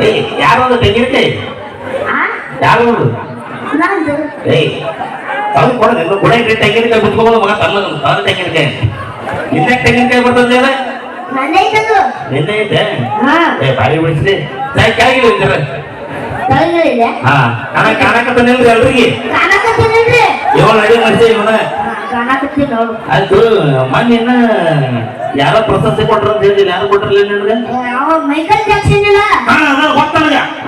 ಏ ಯಾರು ಒಂದು ತೆಂಗಿನಕಾಯಿ ಆ? ಯಾರು ಒಂದು ನಂದು. ಏಯ್ ತಂದು ಕೊಡ ನಿನ್ನ ಕೊಡ ಇಟ್ಟು ತೆಂಗಿನಕಾಯಿ ಬಿಟ್ಕೋಬೋದು ಮಗ ತನ್ನ ತಂದು ತೆಂಗಿನಕಾಯಿ ನಿನ್ನೆ ತೆಂಗಿನಕಾಯಿ ಬರ್ತದೆ ಅಲ್ಲ ನಿನ್ನೆ ಐತೆ ಹಾ. ಏ ಬಾರಿ ಬಿಡಿಸ್ರಿ. ಸಾಯ್ ಕೆಳಗೆ ಇಳಿದ್ರೆ ತಲೆಗಳಿದೆ ಹಾ ಕಾಣ ಕಾಣಕತ್ತ ನಿಲ್ರಿ ಎಲ್ರಿಗೆ. ಏಳು ಅಡಿ ಮಾಡಿಸಿ ಇವನ. ಕಾಣಕತ್ತೀನಿ ನೋಡು ಆಯ್ತು ಮೊನ್ನೆ ಯಾರು ಪ್ರಶಸ್ತಿ ಕೊಟ್ರ ಅಂತ ಹೇಳಿಲ್ಲ ಯಾರು ಕೊಟ್ರಲ್ಲ ನಿನ್ಗೆ? ಅವ ಮೈಕಲ್ ಜಾಕ್ಸನ್ ಇಲ್ಲ ಹಾ ಅದ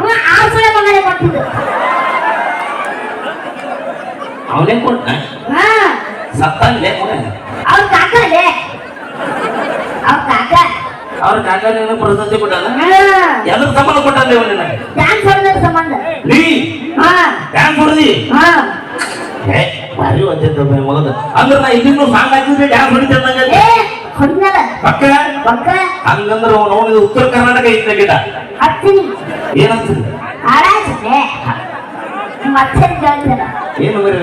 ಅವ ಮಗನೇ ಕೊಟ್ಟಿದ್ದು. ಅವನೇ ಕೊಟ್ಟ ಹಾ? ಸತ್ತಂಗ್ಲೆ ಅವ್ರ ಕಾಕ ಇದೆ ಅವ್ರ ಕಾಕ. ಅವ್ರ ಕಾಕ ನಿನ್ನ ಪ್ರಶಸ್ತಿ ಕೊಟ್ಟಲ್ಲ ಎಲ್ಲರ ಸಂಬಂಧ ಕೊಟ್ಟಾನ ಇವ ನಿನಗೆ? ಡ್ಯಾನ್ಸ್ ಹೊಡೆದ್ರ ಸಂಬಂಧ. ನೀ? ಹಾ. ಡ್ಯಾನ್ಸ್ ಹೊಡೆದಿ? ಹಾ. ಭಾರಿ ಒದ್ದಿದ್ದ ಮಗದ. ಅಂದ್ರೆ ನಾ ಇಲ್ಲಿನೂ ಸಾಂಗ್ ಹಾಕಿದ್ರೆ ಡ್ಯಾನ್ಸ್ ಹೊಡಿತಂದಂಗ ಪಕ್ಕ? ಪಕ್ಕ. ಹಂಗಂದ್ರೆ ಅವನು ನೋಡಿದ ಉತ್ತರ ಕರ್ನಾಟಕ ಇದ್ದ ಗಿಡ. ಹತ್ತೀನಿ. ಏನು ಬರೀ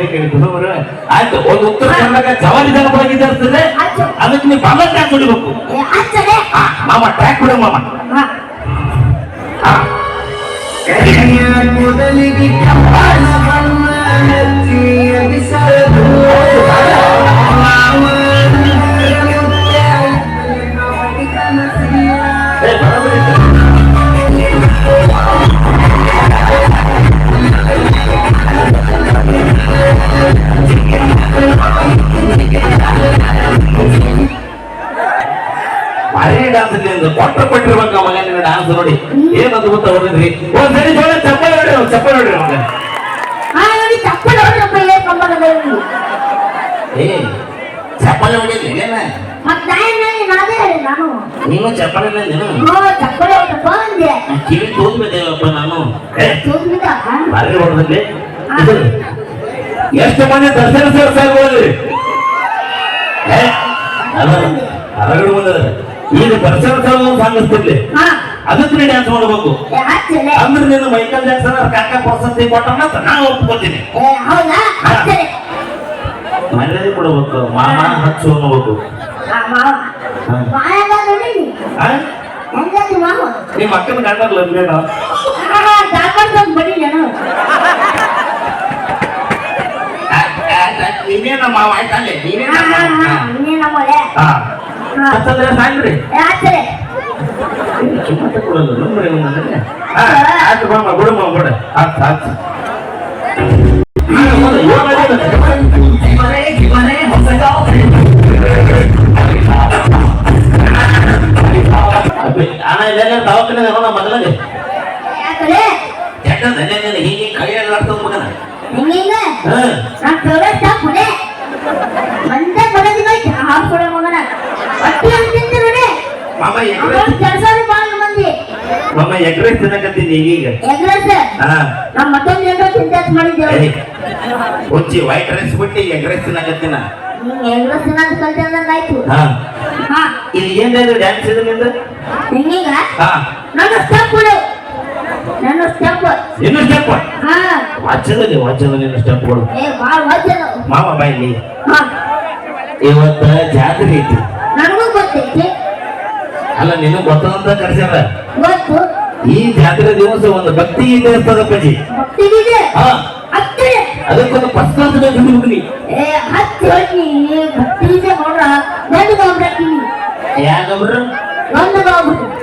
ಆಯ್ತು ಒಂದು ಉತ್ತರ ಕರ್ನಾಟಕ ಜವಾರಿ ಜನಪದ ಇರ್ತದೆ ಅದಕ್ಕೆ ನೀವು ಬಾಲ ಟ್ಯಾಕ್ ಹೊಡಿಬೇಕು. ಮಾಮ ಟ್ಯಾಕ್ ಕೊಡಿ ಮಾಮ. ಹಾ. ಆ. ಮೊದಲಿಗೆ ಬಣ್ಣ ಏ, ಬರೋಬ್ಬರಿ ಇದೆ. ಭಾರಿ ಡಾನ್ಸ್ ಇಲ್ಲಿ ಕೊಟ್ಟ ಕೊಟ್ಟಿರ್ಬೇಕು ಆ ಮಗ ನಿನ್ನ ಡಾನ್ಸ್ ನೋಡಿ ಏನಂತ ಗೊತ್ತ ಹೊಡಿದ್ರಿ ಒಂದ್ ಸರಿ ಜೋಳ ಚಪ್ಪಲ್ ಹೊಡಿ ಚಪ್ಪಲ್ ಹೊಡಿ ಮಗ ಹಾ ನೋಡಿ ಚಪ್ಪಲ್ ಹೊಡೆದ್ರಪ್ಪ ಏ ಕಂಬದ ಏ ಚಪ್ಪಲ್ ಹೊಡಿದ್ರಿ ಏನ ಮತ್ ನಾಯಿ ನಾನೇ ಹೇಳಿ ನಾನು ನೀನು ಚಪ್ಪಲ್ ನೀನು ಹೋ ಚಪ್ಪಲ್ ಹೊಡೆದಪ್ಪ ಅಂದೆ ಕಿವಿ ತೋದ್ಬಿಟ್ಟೇವಪ್ಪ ನಾನು ಏ ತೋದ್ಬಿಟ್ಟ ಭಾರಿ ಹೊಡೆದ್ರಿ ಎಷ್ಟು ಮಂದಿ ದರ್ಶನ ಸೇರ್ ಸಾರ್ ಹೋದ್ರಿ ಏ ಅಲ್ಲ ಹೊರಗಡೆ ಬಂದದ ಈಗ ದರ್ಶನ ಸರ್ ಸಾಂಗಿಸ್ತಿರ್ಲಿ ಹಾ ಅದಕ್ಕೆ ನೀ ಡ್ಯಾನ್ಸ್ ಮಾಡಬೇಕು ಏ ಹಚ್ಚಲೆ ಅಂದ್ರೆ ನೀನು ಮೈಕಲ್ ಜಾಕ್ಸನ್ ಅವ್ರ ಕಾಕ ಪ್ರಶಸ್ತಿ ಕೊಟ್ಟನ ಅಂತ ನಾ ಒಪ್ಕೋತೀನಿ ಏ ಹೌದಾ ಹಚ್ಚಲೆ ಮರ್ಯಾದೆ ಕೊಡಬೇಕು ಮಾಮ ಹಚ್ಚು ಅನ್ನಬೇಕು ಆ ಮಾವ ಮಾಯಾಗ ನೋಡಿ ಹೆಂಗಾದ್ರು ಮಾವ ನಿಮ್ಮ ಅಕ್ಕನ ಗಂಡಲ್ಲ ಅಂದ್ರೇನು ದಾಪಡ್ಕೊಂಡ್ ಬಡಿ ನಾನು ನೀವೇನ ಮಾವ ಆಯ್ತಲ್ಲೇ ನೀವೇನ ಹಾ ಹಾ ಹಾ ನೀನೇ ನಮ್ಮಲೆ ಹಾ ಹಾ ಹತ್ತಂದ್ರೆ ಸಾಯ್ಬ್ರಿ ಏ ಹಚ್ಚಲೆ ಕಿಮ್ಮತ್ತ ಕೊಡಲ್ಲ ನಂಬ್ರಿ ನನ್ನನ್ನೇ ಹಾ ಆಯ್ತು ಮಾಮ ಬಿಡು ಮಾಮ ಬಿಡು ಹತ್ತು ಹತ್ತು ಮಾಮ ಎಗ್ರೆಸ್ ತಿನ್ನಕತ್ತೀನಿ ಈಗೀಗ. ಎಗ್ರೆಸ್? ಹಾ. ನಾವ್ ಮತ್ತೊಂದ್ ಮಾಡಿದ್ದೇವೆ ಹುಚ್ಚಿ ವೈಟ್ ರೈಸ್ ಬಿಟ್ಟು ತಿನ್ನಕತ್ತೀನ ಎಗ್ರೆಸ್ ತಿನ್ನೋದ್ ಕಲ್ತೆ ಅಂದಂಗ್ ಆಯ್ತು. ಹಾ. ಹಾ. ಇಲ್ಲಿ ಏನ್ ಡ್ಯಾನ್ಸ್ ಇದೆ ನಿಂದ ಹಿಂಗಿಂಗ ಹಾ. ನನ್ನ ಸ್ಟೆಪ್ ನನ್ನ ಸ್ಟೆಪ್ ಇನ್ನು ಸ್ಟೆಪ್ ಹಾ. ವಾಚ್ಯದಲ್ಲಿ ನಿನ್ನ ಸ್ಟೆಪ್ ಕೊಡು ಏ ಬಾ ವಾಚದ ಮಾಮ ಬಾಯ್ಲಿ ಹಾ. ಇವತ್ತ ಜಾತ್ರೆ ಐತಿ. ನನಗೂ ಗೊತ್ತೈತಿ. ಅಲ್ಲ ನಿನ್ನ ಗೊತ್ತದಂತ ಕರ್ಸ್ಯಾರ. ಈ ಜಾತ್ರೆ ದಿವಸ ಒಂದು ಭಕ್ತಿ ಇದೆ ಹಾ. ಹತ್ತಿರ ಅದಕ್ಕೊಂದು ಫಸ್ಟ್ ಕ್ಲಾಸ್ ಬೇಕು ಗಾಬ್ರಕ್ಕಿನಿ ಯಾಕಂದ್ರ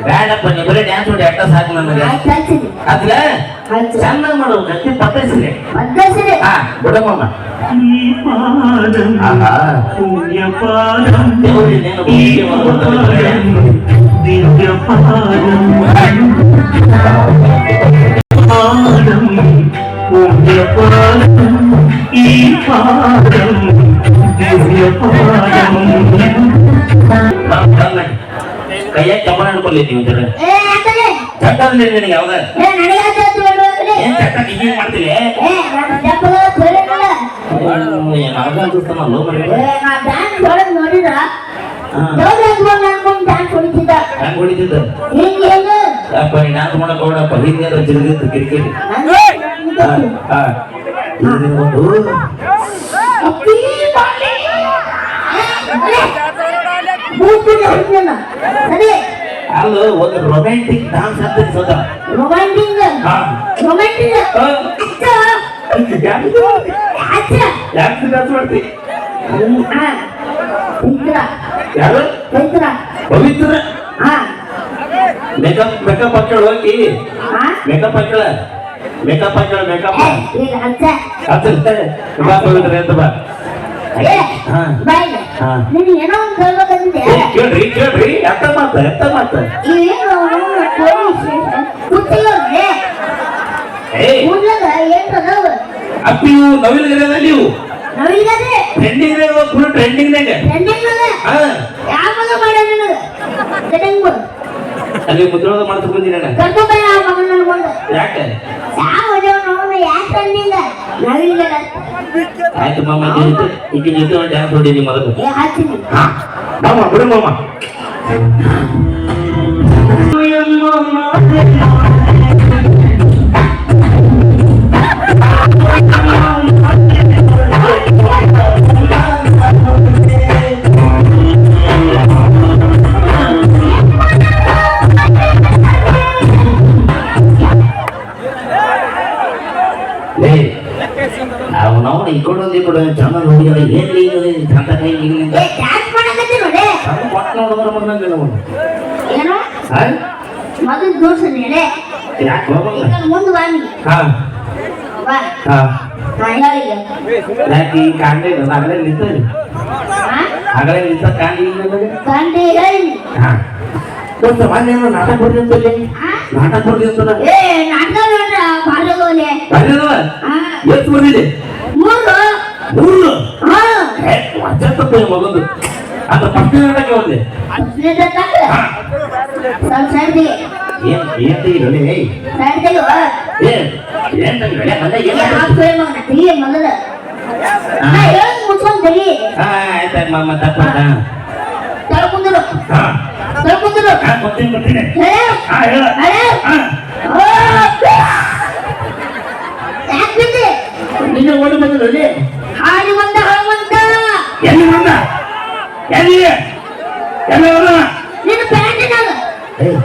ಬ್ಯಾಡಪ್ಪ ನೀವು ಬರೀ ಡ್ಯಾನ್ಸ್ ಮಾಡಿ ಅಟ್ಟ ಸಾಕು ನನಗೆ ಅದ್ರ ಚೆನ್ನಾಗಿ ಮಾಡು ಗಟ್ಟಿ ಹಾ ಬಿಡಮ್ಮ ಈ ಪಾದಂ ಆಹಾ. ಪುಣ್ಯ ಪಾದಂ ಹಿಡ್ಕೊಳ್ಳಿ ನೀವು ಜನ ಚಟ್ಟದಲ್ಲಿ ನಿನಗೆ ಯಾವ್ದ ಮಾಡ್ತೀವಿ ಅನ್ಸುತ್ತಾನಲ್ಲೋ ಮರಿ ಏ ನಾ ನೋಡಿದ್ರ ತಿಂದಿದ್ದ ಯಾಕ ಪರಿಣಾಮ ಮಾಡಕ್ ಹೋಗಪ್ಪ ಹಿಂದೆ ತಿಂದಿದ್ದು ಕಿರಿಕಿರಿ ಒಂದು ಅಲ್ಲ ಒಂದು ರೊಮ್ಯಾಂಟಿಕ್ ಡಾನ್ಸ್ ಅಂತ ಸದ ಪವಿತ್ರ ಪವಿತ್ರ. ಹಾ ಮೇಕಪ್ ಮೇಕಪ್ ಹಾಕ್ಯಾಳ ಹೋಗಿ. ಮೇಕಪ್ ಹಾಕ್ಯಾಳ. ಮೇಕಪ್ ಹಾಕ್ಯಾಳ ಮೇಕಪ್ ಏ ಈಗ ಅರ್ಥ ಹಚ್ಚ ಬಾ ಪವಿತ್ರ ಅಂತ ಬಾ. ಕೇಳ್ರಿ ಕೇಳ್ರಿ. ಎತ್ತ ಮಾತ ಎತ್ತ ಮಾತ. ಅಪ್ಪಿ ನೀವು? ನವಿಲುಗರದ ನೀವು ಟ್ರೆಂಡಿಂಗ್ ಫುಲ್ ಟ್ರೆಂಡಿಂಗ್ ಅದ ಹಾ. ಯಾವ ಮಗ ಮಾಡ ನನಗ? ಟ್ರೆಂಡಿಂಗ್ ಅಲ್ಲಿ ಮುದ್ರೋದ ಮಾಡ್ತಾ ಬಂದಿನ ಆ ಮಗನ ಯಾಕೆ? ಯಾವ ಯಾಕೆ ತಂದಿಲ್ಲ ಆಯ್ತು ಮಾಮ ಈಕೆ ಜೊತೆ ಒಂದು ಡ್ಯಾನ್ಸ್ ಹೊಡೀನಿ ಮೊದಲು ಏ ಹಾಕ್ತೀನಿ. ಹಾ ಮಾಮ ಬಿಡು ಮಾಮ. ಲೇ ಏನೋ? ಮೊದಲು ನೀಡೆ ಯಾಕೆ ಮುಂದೆ ಬನ್ನಿ ಹಾ. ಹಾ. ಯಾಕೆ ಈ ಕಾಂಡೆ ಆಗಲೇ ನಿಂತರಿ ಹಾ ಆಗಲೇ ನಿಂತ ಕಾಂಡೆ ಇಲ್ಲ ಕಂಡಿ ಹಾ. ಮೊನ್ನೆ ನಾಟಕ ಬರ್ದಿಂತಲ್ಲಿ ಹಾ ನಾಟಕ ಏ ನಾಟಕ ನೋಡ್ರ ಹಾ ಎಷ್ಟು ಬಂದಿದೆ ಮೂರು. ಮೂರು? ಹಾ ಮಗಂದು. ಅಂತ ಫಸ್ಟ್ ನಾಟಕ ಒಂದೇ ಹತ್ತನೇದ ತಕ್ಕ ಹಾ ಸ್ವಲ್ಪ ಸರ್ದಿ ಏನ್ ಏನ್ ತೆಗಿರಲಿ ಏಯ್ ಸೈಡ್ಗೆ ಏನ್ ಏನ್ ತೆಗಿರಲಿ ಏ ಏನ್ ಹಾಕ್ಬೇಡ ಮಗನ ತೆಗಿ ಮೊದಲು ನಾ ಹೇಳೋದು ಮುಚ್ಕೊಂಡ್ ತೆಗಿ ಹಾ ಆಯ್ತಾಯ್ತು ಮಾಮ ತಪ್ಪಾತ ತಳ್ಕೊಂಡ್ರು ಹಾ ತಳ್ಕೊಂಡ್ರು ಹಾ ಬರ್ತೀನಿ ಬರ್ತೀನಿ ಹೇಳ ಹಾ ಹೇಳ. ಹೇಳ ಹಾ. ಯಾಕೆ ಬಿದ್ದೆ? ನಿನ್ನ ಓಡಿ ಬಂದಲ್ಲಿ ಎಲ್ಲಿ ಎಲ್ಲಿ ಹೋದ ನಿನ್ನ ಪ್ಯಾಂಟಿನಾಗ ಏಯ್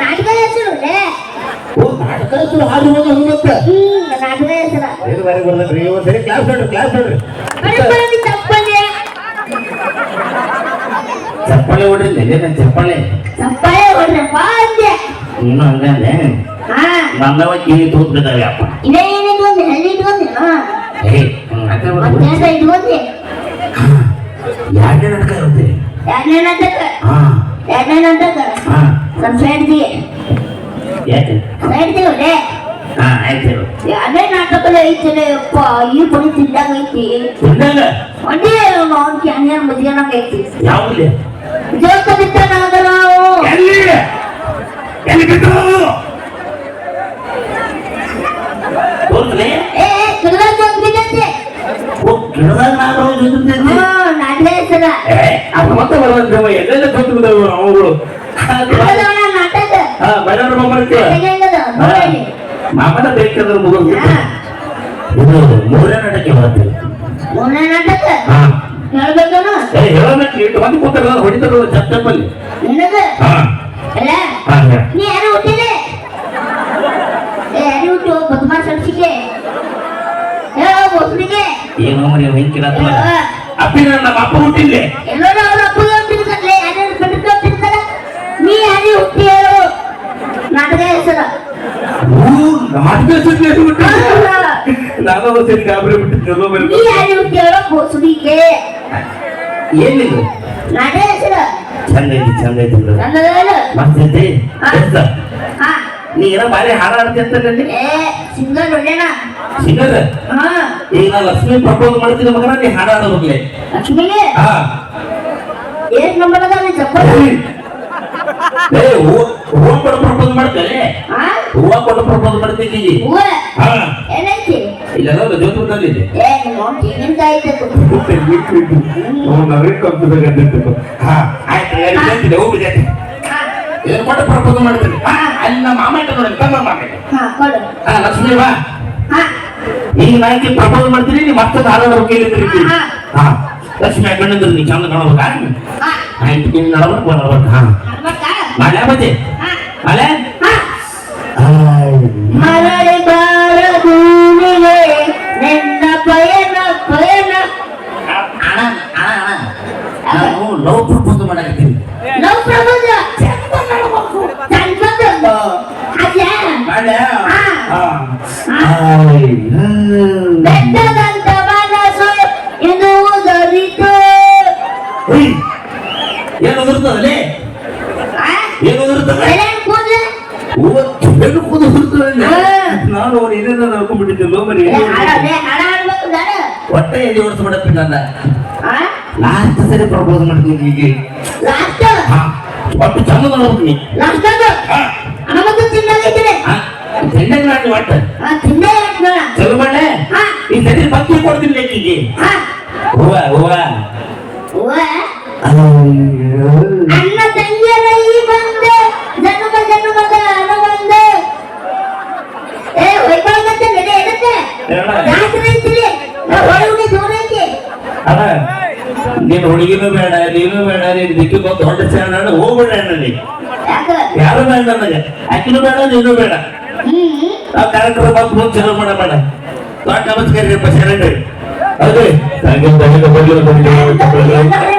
ನಾಟಕ ಹೆಸರು ಲೇ. ಓ ನಾಟಕ ಹೆಸರು ಹಾಡು ಹೋದ ಹಂಗತ್ತ ಹ್ಮ್ ನಾಟಕ ಹೆಸರ ಏನು ಬಾರಿ ಬರ್ದ್ರಿ ಒಂದ್ಸರಿ ಕ್ಲಾಸ್ ನೋಡ್ರಿ ಕ್ಲಾಸ್ ನೋಡ್ರಿ ಬರೀ ಬರೀ ತಪ್ಪದೆ ಚಪ್ಪಳೆ ಹೊಡ್ರಿ ನೆಲೆ ಚಪ್ಪಳೆ ತಪ್ಪಳೆ ಹೊಡ್ರಪ್ಪ ಅಂದೆ ನೀನು ಹಂಗಂದೆ ಹಾ ನನ್ನವ ಕಿವಿ ತೂತ್ ಬಿದ್ದಾವೆ ಅಪ್ಪ ಇದೇ ಏನಿದು ಒಂದು ಹೆಣ್ಣು ಇಟ್ಕೊಂಡಿ ಏಯ್ ಹಂಗಂತ ಮತ್ತೆ ಇಟ್ಕೊಂಡಿ ಯಾಕೆ ನಾಟಕ ಇರುತ್ತೆ ಎರಡನೇ ನಾಟಕ ಹಾ. ಎರಡನೇ ನಾಟಕ ಹಾ. ಸ್ವಲ್ಪ ಯಾಕೆ? ಹಾ ಆಯ್ತು ಎರಡನೇ ಈ ಬರೀ ತಿಂದಾಗ ಐತಿ. ತಿಂದಾಗ? ಒಂದೇ ಅವ್ನ ಕ್ಯಾನ್ಯರ್ ಮಧ್ಯಾಹ್ನ ಐತಿ. ಯಾವ್ದು ಜೋತ ಬಿತ್ತ ನಾವು ಎಲ್ಲಿ? ಏ ಗಿಡದಾಗ ಮತ್ತೆ ಬರೋದ್ರ ಎಲ್ಲೆಲ್ಲ ಕೂತು ಬಿದ್ದಾವೆ ಅವುಗಳು. ಬರೋಣ ಮಾಮನ ಬೇಕಾದ್ರೆ ಮುಗಿದು ಇದು ಮೂರನೇ ನಾಟಕ ಬರುತ್ತೆ ಮೂರನೇ ನಾಟಕ? ಹಾ. ಹೇಳ್ಬೇಕೇನು? ಏ ಇಟ್ಟು ಮಂದಿ ಚಪ್ಪಲ್ಲಿ ನಿನಗ? ಹಾ. ಅಲ್ಲ ನೀ ಯಾರು ಹುಟ್ಟಿದೆ? ಏ ಯಾರು ಹುಟ್ಟು? ಬದ್ಮಾರ್ ಸಡ್ಸಿಕೆ ಹೇಳೋ ಬೋಸ್ನಿಗೆ ಏನೋ ಮನೆ ಅಪ್ಪಿ ನಮ್ಮ ಅಪ್ಪ ಹುಟ್ಟಿಲ್ಲೆ ಎಲ್ಲರೂ ಅವ್ರ ಅಪ್ಪಗೆ ಹುಟ್ಟಿರ್ತಾರೆ ಯಾರ್ಯಾರು ಕಟ್ಟಿಗೆ ಹುಟ್ಟಿರ್ತಾರ ನೀ ಯಾರು ಹುಟ್ಟಿ ಹೇಳು ನಾಟಕ ಹೆಸರ ಸುದ್ದಿ ಬಿಟ್ಟಿದ್ದೆ ನಾನು ಸರಿ ಗಾಬರಿ ಬಿಟ್ಟಿದ್ದೆ ನೀ ಯಾರು ಹೇಳೋ ಬೋಸ್ನಿಗೆ ಏನಿದು? ನಾಟಕ ಹೆಸರ? ಚಂದ ಐತಿ ಚಂದ ಐತಿ ಬಿಡು. ನನ್ನದ ಹೇಳು ಮಸ್ತ್ ಐತಿ? ಹಾ. ಎಷ್ಟ? ಹಾ. ನೀ ಏನೋ ಬಾರಿ ಏ ಸಿಂಗಲ್ ಒಳ್ಳೆನಾ? ಹಾ. ಈಗ ನಾ ಲಕ್ಷ್ಮಿ ಪ್ರಪೋಸ್ ಮಾಡ್ತೀನಿ ಮಗನ ನೀ ಹಾಡ ಆಡೋಗ್ಲೆ ಲಕ್ಷ್ಮಿಗೆ? ಏಟ್ ನಂಬರ್ ಅದ ಚಪ್ಪಲ್ ಏ ಹೂವ ಕೊಟ್ಟು ಪ್ರಪೋಸ್ ಮಾಡ್ತೇನೆ? ಹಾ ಹೂವ ಕೊಟ್ಟು ಪ್ರಪೋಸ್ ಮಾಡ್ತೀನಿ ಹೂವ? ಹಾ. ಏನೈತಿ? ಇಲ್ಲೆಲ್ಲ ಜೋತ್ ನಿಮ್ಮ ಏನ್ ಕೊಟ್ಟು ಪ್ರಪೋಸ್ ಮಾಡ್ತೀನಿ ಹಾ. ಅಲ್ಲಿ ನಮ್ಮ ಮಾಮ ಇಟ್ಟ ನೋಡಿ ತಮ್ಮ ಮಾಮ ಲಕ್ಷ್ಮಿ ಬಾ. ಈಗ ನಾಯ್ಕಿ ಪ್ರಪೋಸ್ ಮಾಡ್ತೀನಿ ನೀ ಮತ್ತೆ ಹಾಡೋದ್ರ ಕೈಲಿ ಹಾ. ಲಕ್ಷ್ಮಿ ನೀ ಚಂದ ಕಾಣಬೇಕಾ ಹಾ. ಆಯ್ತು ನೀನು ನಡಬೇಕು ನಡಬೇಕು ಹಾ. मला म्हणजे मला ಲವ್ ಪ್ರಪೋಸ್ ಮಾಡಕತ್ತೀನಿ ಲವ್ ಪ್ರಪೋಸ್ ಬೆಟ್ಟದಂತ ಮನಸ್ಸು ಎನ್ನುವುದರಿತು ಏನು ಗೊತ್ತದಲ್ಲೇ ಅವ್ನು ಏನೇನೋ ನಡ್ಕೊಂಡ್ಬಿಟ್ಟಿದ್ದಿಲ್ಲ ಮರಿ ಏ, ಹಾಡೋದೆ, ಹಾಡ ಹಾಡ್ಬೇಕು ನಾನು. ಹೊಟ್ಟೆ ಎಲ್ಲಿ ಓಡಿಸ್ಬಿಡತ್ತೆ ನನ್ನ ಆ? ಲಾಸ್ಟ್ ಸರಿ ಪ್ರಪೋಸ್ ಮಾಡ್ತೀನಿ ಈಗ ಲಾಸ್ಟ್ ಹಾ, ಒಟ್ಟು ಚಂದ ಮಾಡ್ಬೇಕು ನೀ ಲಾಸ್ಟ್ ಅದು ಹಾ, ಅಣಮದ್ದು ತಿನ್ನೋದೈತಿದೆ ಹಾ, ಚೆನ್ನಾಗಿ ಮಾಡಿ ಒಟ್ಟು ಆ, ತಿನ್ನೇ ಹೇಳ್ತೀನ. ಚಲೋ ಮಾಡೇ ಹಾ. ಈ ಸರಿ ಭಕ್ತಿ ಕೊಡ್ತೀನಿ ಲೆಕ್ಕಿಗೆ ಆ, ಹೂವ ಹೂವ ನೀನು ಹುಡುಗಿನೂ ಬೇಡ ನೀನು ಬೇಡ ನೀನ್ ದಿಕ್ಕಿ ಬಂದು ದೊಡ್ಡ ಚಾಣ ಹೋಗ್ಬೇಡ ಅಣ್ಣ ಯಾರು ಬೇಡ ನನಗೆ. ಆಕಿನೂ ಬೇಡ ನೀನು ಬೇಡ. ಹ್ಮ್. ನಾವು ಕಾರ್ಯಕ್ರಮ ಬಂದು ಬಂದು ಚಲೋ ಮಾಡ ಬೇಡ ದೊಡ್ಡ ನಮಸ್ಕಾರ ರೀ ಶರಣರಿ ಹೌದು ಸಂಗೀತ ಸಂಗೀತ ಬಗ್ಗೆ